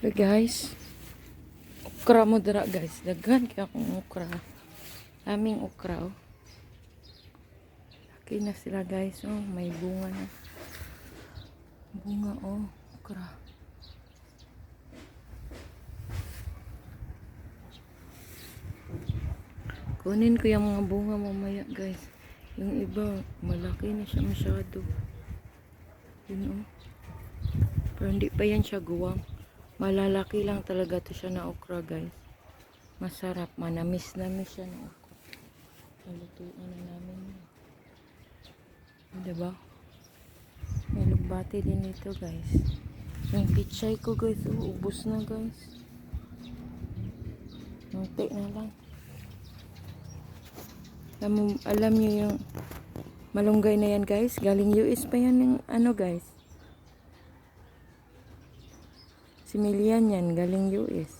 Look guys. Okra mo dira guys. Daghan kaya akong okra. Aming okra oh. Laki na sila guys oh. May bunga na. Bunga oh. Okra. Kunin ko yung mga bunga mamaya guys. Yung iba malaki na siya masyado. Yun oh. Pero hindi pa yan siya guwang. Malalaki lang talaga to siya na okra guys. Masarap. Manamis namis siya na okra. Nalutuan na namin. Diba? May lugbati din ito guys. Yung pichay ko guys. Oh, ubos na guys. Munti na lang. Alam, alam nyo yung malunggay na yan guys. Galing US pa yan yung ano guys. Si Milian yan, galing US.